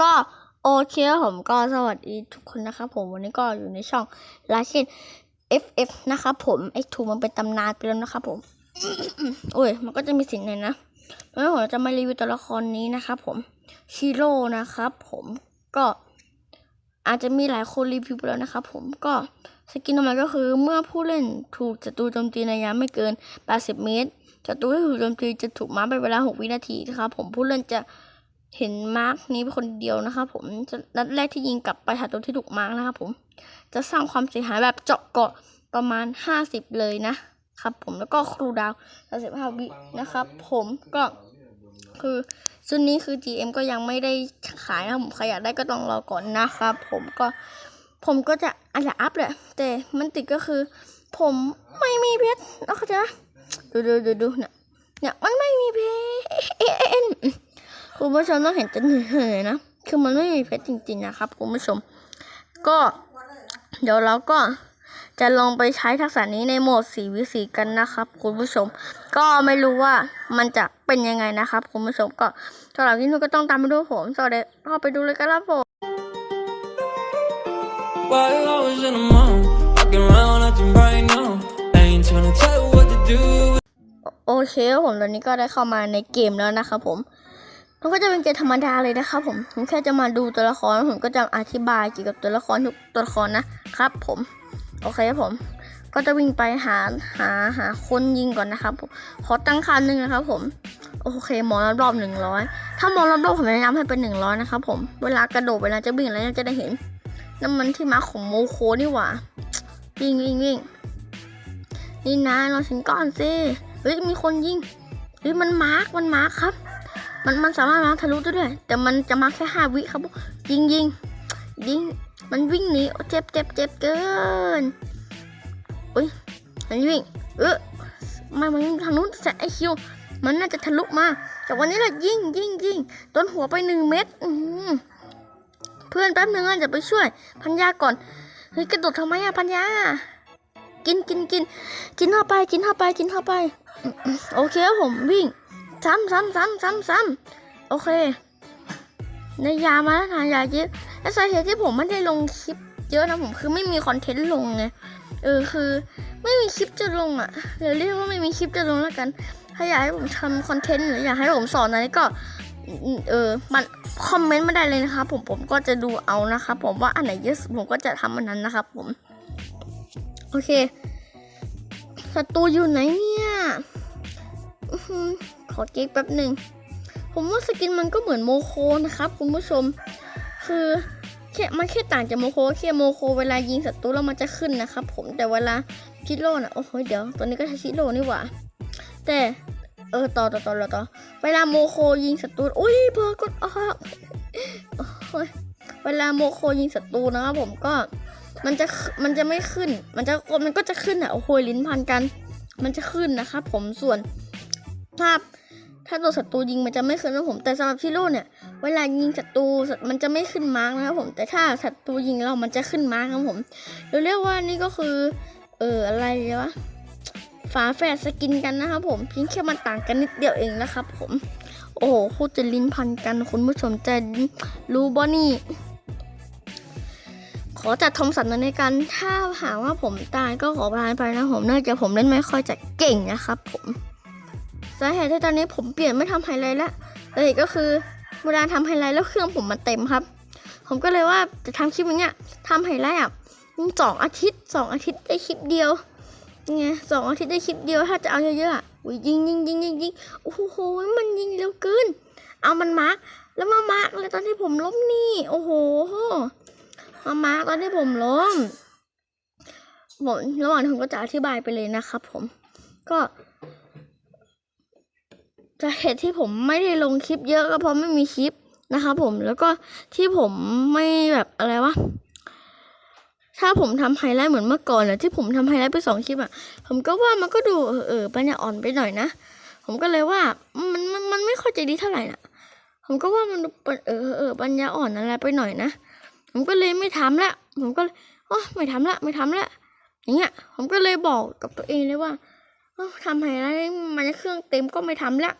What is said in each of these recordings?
ก็โอเคครับผมก็สวัสดีทุกคนนะครับผมวันนี้ก็อยู่ในช่องลาเคน FF นะครับผมไอ้ทูมันเป็นตำนานไปแล้วนะครับผมโอ้ยมันก็จะมีสิ่งหนึ่งนะแล้วผมจะมารีวิวตัวละครนี้นะครับผมชิโร่นะครับผมก็อาจจะมีหลายคนรีวิวไปแล้วนะครับผมก็สกินออกมาก็คือเมื่อผู้เล่นถูกศัตรูโจมตีในระยะไม่เกิน 80 เมตรศัตรูที่ถูกโจมตีจะถูกมาร์คเป็นเวลา 6 วินาทีนะครับผมผู้เล่นจะ เห็นมาร์กนี้เป็นคนเดียวนะครับผมจะนัดแรกที่ยิงกลับไปหาตัวที่ถูกมาร์กนะครับผมจะสร้างความเสียหายแบบเจาะเกาะประมาณ 50 เลยนะครับผมแล้วก็ครูดาว35วินะครับผมก็คือชุดนี้คือ GM ก็ยังไม่ได้ขายนะผมใครอยากได้ก็ต้องรอก่อนนะครับผมก็ผมก็จะอาจจะอัพแหละแต่มันติดก็คือ ผมไม่มีเพชรแล้วเขาจะดูดูดูดูเนี่ยเนี่ยมันไม่มีเพชร คุณผู้ชมต้องเห็นจะเหนื่อยๆนะ คือมันไม่มีเพชรจริงๆนะครับคุณผู้ชม ก็ เดี๋ยวเราก็จะลองไปใช้ทักษะนี้ในโหมดสีวิสีกันนะครับคุณผู้ชม ก็ไม่รู้ว่ามันจะเป็นยังไงนะครับคุณผู้ชมก็สำหรับที่นู้นก็ต้องตามไปดูผมสวัสดีเข้าไปดูเลยกันครับผม Why you always in the mood? Walking around acting right now. I ain't tryna tell you what to do. โอเคครับผมตอนนี้ก็ได้เข้ามาในเกมแล้วนะครับผม มันก็จะเป็นเกมธรรมดาเลยนะครับผม ผมแค่จะมาดูตัวละครผมก็จะอธิบายเกี่ยวกับตัวละครทุกตัวละครนะครับผม โอเคครับผม ก็จะวิ่งไปหาหาหาคนยิงก่อนนะครับผมขอตั้งค่าหนึ่งนะครับ ผม โอเคหมอรอบๆหนึ่งร้อยถ้ามองรอบๆผมแนะนำให้เป็นหนึ่งร้อยนะครับผม เวลากระโดดเวลาจะวิ่งอะไรจะได้เห็นน้ำมันที่มาของโมโคนี่หว่าวิ่งวิ่งวิ่งนี่นะรอฉันก่อนสิเฮ้ยมีคนยิงเฮ้ยมันมาร์กมันมาร์กครับ มันมันสามารถมาทะลุได้ด้วย แต่มันจะมาแค่ห้าวิครับยิงยิงยิงมันวิ่งหนีเจ็บเจ็บเจ็บเกินอุ้ยมันวิ่งเออไมันมันทางนู้นแต่ไอคิวมันน่าจะทะลุมาแต่วันนี้แหละยิงยิงยิงต้นหัวไปหนึ่งเม็ดเพื่อนแป๊บหนึงอะจะไปช่วย พันยาก่อนเฮ้ยกระโดดทำไมอะพันยากินกินกินกินเข้าไปกินเข้าไปกินเข้าไป โอเคผมวิ่ง ซ้ำซ้ำซ้ำซ้ำซ้ำโอเค ในยามาแล้วนะยาเยอะและสาเหตุที่ผมไม่ได้ลงคลิปเยอะนะผมคือไม่มีคอนเทนต์ลงไงเออคือไม่มีคลิปจะลงอะเดี๋ยวเรียกว่าไม่มีคลิปจะลงแล้วกัน ถ้าอยากให้ผมทำคอนเทนต์หรืออยากให้ผมสอนอะไรก็เออมันคอมเมนต์มาได้เลยนะครับผมผมก็จะดูเอานะครับผมว่าอันไหนเยอะผมก็จะทำอันนั้นนะครับผม โอเคศัตรูอยู่ไหนเนี่ย อขอเก๊กแป๊บหนึ่ง ผมว่าสกินมันก็เหมือนโมโคนะครับคุณผู้ชม คือแค่มันแค่ต่างจากโมโคแค่โมโคเวลายิงศัตรูแล้วมันจะขึ้นนะครับ ผมแต่เวลาชิโร่น่ะโอ้โหเดี๋ยวตัวนี้ก็ใช้ชิโร่นี่หว่า แต่เออต่อต่อต่อต่อต่อเวลาโมโคยิงศัตรูอุ้ยเบอร์กดออกโอ้ยเวลาโมโคยิงศัตรูนะครับผมก็มันจะมันจะไม่ขึ้น มันจะมันก็จะขึ้นอะโอ้โหลิ้นพันกัน มันจะขึ้นนะครับผมส่วนถ้า ถ้าตัวศัตรูยิงมันจะไม่ขึ้นนะผม แต่สำหรับชิโร่เนี่ย เวลายิงศัตรูมันจะไม่ขึ้นมาร์กนะครับผม แต่ถ้าศัตรูยิงเรา มันจะขึ้นมาร์กครับผมเราเรียกว่านี่ก็คือ เอออะไรวะ ฝาแฝดสกินกันนะครับผม เพียงแค่มันต่างกันนิดเดียวเองนะครับผม โอ้โหพูดจะลิ้นพันกัน คุณผู้ชมจะรู้บ่นี่ขอจัดทอมสันหน่อยในการถ้าหากว่าผมตายก็ขอพานไปนะผมเนื่องจากผมเล่นไม่ค่อยจะเก่งนะครับผม สาเหตุที่ตอนนี้ผมเปลี่ยนไม่ทำไฮไลท์ละเลยก็คือเวลาทำไฮไลท์แล้วเครื่องผมมันเต็มครับ ผมก็เลยว่าจะทำคลิปอย่างเงี้ยทำไฮไลท์อะสองอาทิตย์สองอาทิตย์ได้คลิปเดียวไงสองอาทิตย์ได้คลิปเดียวถ้าจะเอาเยอะๆอุ้ยยิงยิงยิงยิงยิงโอ้โหมันยิงเร็วเกินเอามันมาร์กแล้วมามาร์กเลยตอนที่ผมล้มนี่ โอ้โหมามาร์กตอนที่ผมล้มผมระหว่างผมก็จะอธิบายไปเลยนะครับผม ก็ จะเหตุที่ผมไม่ได้ลงคลิปเยอะก็เพราะไม่มีคลิปนะครับผมแล้วก็ที่ผมไม่แบบอะไรวะถ้าผมทำไฮไลท์เหมือนเมื่อก่อนอะที่ผมทำไฮไลท์ไปสองคลิปอะผมก็ว่ามันก็ดูเออเออปัญญาอ่อนไปหน่อยนะผมก็เลยว่ามันมันมันไม่ค่อยใจดีเท่าไหร่น่ะผมก็ว่ามันดูเออเออปัญญาอ่อนอะไรไปหน่อยนะผมก็เลยไม่ทำละผมก็เลยโอ้ไม่ทำละไม่ทำละอย่างเงี้ยผมก็เลยบอกกับตัวเองเลยว่าอ้าทำไฮไลท์มันเครื่องเต็มก็ไม่ทำละ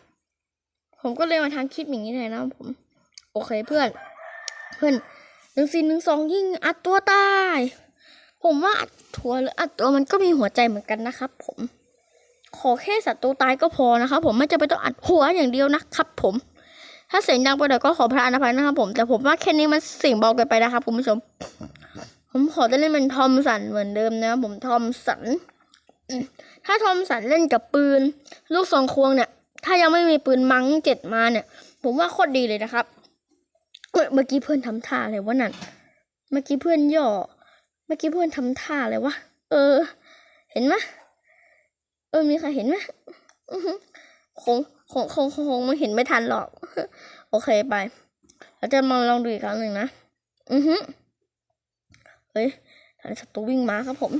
ผมก็เลยมาทำคลิปอย่างนี้เลยนะผม โอเคเพื่อน เพื่อนหนึ่งสี่หนึ่งสองยิ่งอัดตัวตาย ผมว่าอัดตัวหรืออัดตัวมันก็มีหัวใจเหมือนกันนะครับ ผม ขอแค่ศัตรูตายก็พอนะครับผมไม่จะไปนต้องอัดหัวอย่างเดียวนะครับ ผม ถ้าเสียงดังไปหน่อยก็ขอพระอภัยนะครับ ผม แต่ผมว่าแค่นี้มันเสียงเบาเกินไปนะครับคุณผู้ชม ผมขอจะเล่นเป็นทอมสันเหมือนเดิมนะผมทอมสันถ้าทอมสันเล่นกับปืน ลูกซองควงเนี่ย ถ้ายังไม่มีปืนมังเจ็ดมาเนี่ย ผมว่าโคตรดีเลยนะครับ เมื่อกี้เพื่อนทำท่าอะไรวะนั่น เมื่อกี้เพื่อนย่อ เมื่อกี้เพื่อนทำท่าอะไรวะ เออ เห็นไหมเออ มีใครเห็นไหมยอื้อหือคงคงคงคงคงไม่เห็นไม่ทันหรอก โอเคไป เราจะมาลองดูอีกครั้งหนึ่งนะ อือฮึเฮ้ยทางศัตรูวิ่งมาครับผม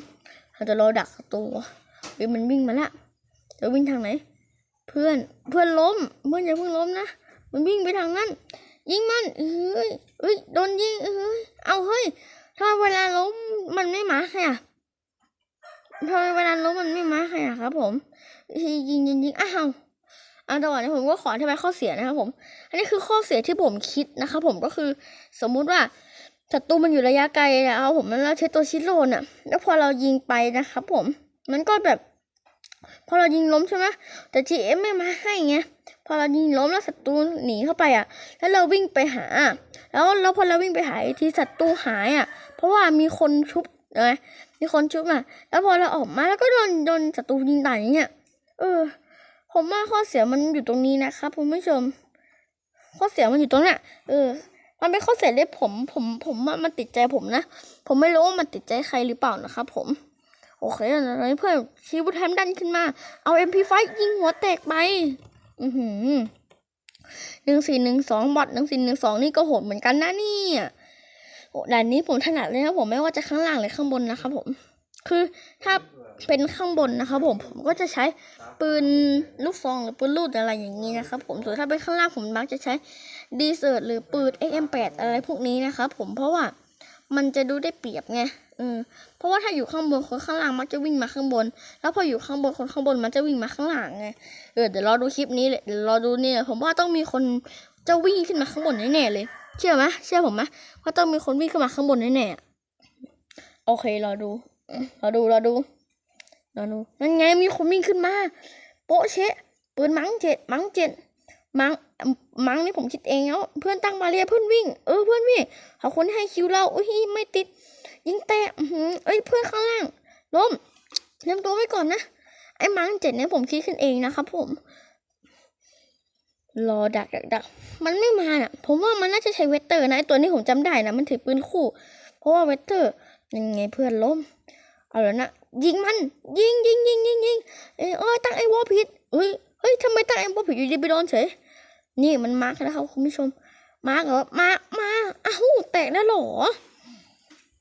เราจะรอดักศัตรูเฮ้ยมันวิ่งมาแล้วจะวิ่งทางไหน เพื่อนเพื่อนล้มเพื่อนอย่าเพิ่งล้มนะมันวิ่งไปทางนั้น ยิงมันเอ้ยเอ้ยโดนยิงเอ้ยเอาเฮ้ยทำไมเวลาล้มมันไม่มาใครอะทำไมเวลาล้มมันไม่มาใครอะครับ ผมยิงยิงยิงยงอ้าวอะจังหวะนี้ผมก็ขออธิบายข้อเสียนะครับผม อันนี้คือข้อเสียที่ผมคิดนะครับผมก็คือสมมุติว่าศัตรูมันอยู่ระยะไกลแล้วผมแล้วเราใช้ตัวชิโร่น่ะแล้วพอเรายิงไปนะครับผม มันก็แบบ พอเรายิงล้มใช่ไหมแต่ทีเอ็มไม่มาให้ไงพอเรายิงล้มแล้วศัตรูหนีเข้าไปอะ แล้วเราวิ่งไปหา แล้วแล้วพอเราวิ่งไปหาทีศัตรูหายอะ เพราะว่ามีคนชุบเอยมีคนชุบอะแล้วพอเราออกมาแล้วก็โดนโดนศัตรูยิงตายอย่างเงี้ยเออ ผมว่าข้อเสียมันอยู่ตรงนี้นะครับคุณผู้ชม ข้อเสียมันอยู่ตรงเนี้ยเออมันเป็นข้อเสียที่ผมผม ผมว่ามันติดใจผมนะ ผมไม่รู้ว่ามันติดใจใครหรือเปล่านะครับผม โอเคอนนี้เพื่อนชีวุฒแฮมดันขึ้นมา เอา MP5 ยิงหัวแตกไป อือหือหนึ่งสี่หนึ่งสองบอทหนึ่งสี่หนึ่งสองนี่ก็โหดเหมือนกันนะนี่โอ้ด่านนี้ผมถนัดเลยนะผมไม่ว่าจะข้างล่างหรือข้างบนนะครับผม คือถ้าเป็นข้างบนนะครับผมผมก็จะใช้ปืนลูกซองหรือปืนลูดอะไรอย่างนี้นะครับผมส่วนถ้าเป็นข้างล่างผมมักจะใช้ดีเซอร์หรือปืน AM8 อะไรพวกนี้นะครับผมเพราะว่ามันจะดูได้เปรียบไง เออ เพราะว่าถ้าอยู่ข้างบนคนข้างล่างมักจะวิ่งมาข้างบน แล้วพออยู่ข้างบนคนข้างบนมันจะวิ่งมาข้างล่างไง เออเดี๋ยวรอดูคลิปนี้เลยเดี๋ยวรอดูเนี่ยผมว่าต้องมีคนจะวิ่งขึ้นมาข้างบนแน่ๆเลย เชื่อไหมเชื่อผมไหมว่าต้องมีคนวิ่งขึ้นมาข้างบนแน่ๆโอเครอดูรอดูรอดูรอดูนั่นไงมีคนวิ่งขึ้นมาโปะเชะปืนมังเจ็ดมังเจ็ดมังมังนี่ผมคิดเองแล้วเพื่อนตั้งมาเรียเพื่อนวิ่ง เออเพื่อนวิ่งเขาคนให้คิวเราอุ้ยไม่ติด ยิงแตะอือหือเอ้ยเพื่อนข้างล่างล้มเตรียมตัวไว้ก่อนนะ ไอ้มังเจ็ดเนี่ยผมคิดขึ้นเองนะครับผม รอดักดักดักมันไม่มาน่ะ ผมว่ามันน่าจะใช้เวทเตอร์นะไอตัวนี้ผมจำได้นะ มันถือปืนคู่ เพราะว่าเวทเตอร์ยังไงเพื่อนล้ม เอาแล้วนะยิงมัน ยิงยิงยิงยิงยิงเอยเอยตั้งไอ้วอผิดเฮ้ยเฮ้ยทำไมตั้งไอ้วอผิดอยู่ดีไปโดนเฉยนี่มันมาร์กแล้วครับคุณผู้ชม มาร์กเหรอมามาอ้าวแตกแล้วหรอ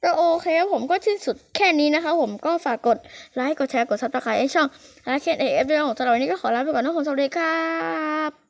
ก็โอเคครับผมก็ที่สุดแค่นี้นะคะผมก็ฝากกดไลค์กดแชร์กดซับสไครต์ให้ช่องและเคนเอฟด้วยนะผมสำหรับวันนี้ก็ขอลาไปก่อนนะผมสวัสดีครับ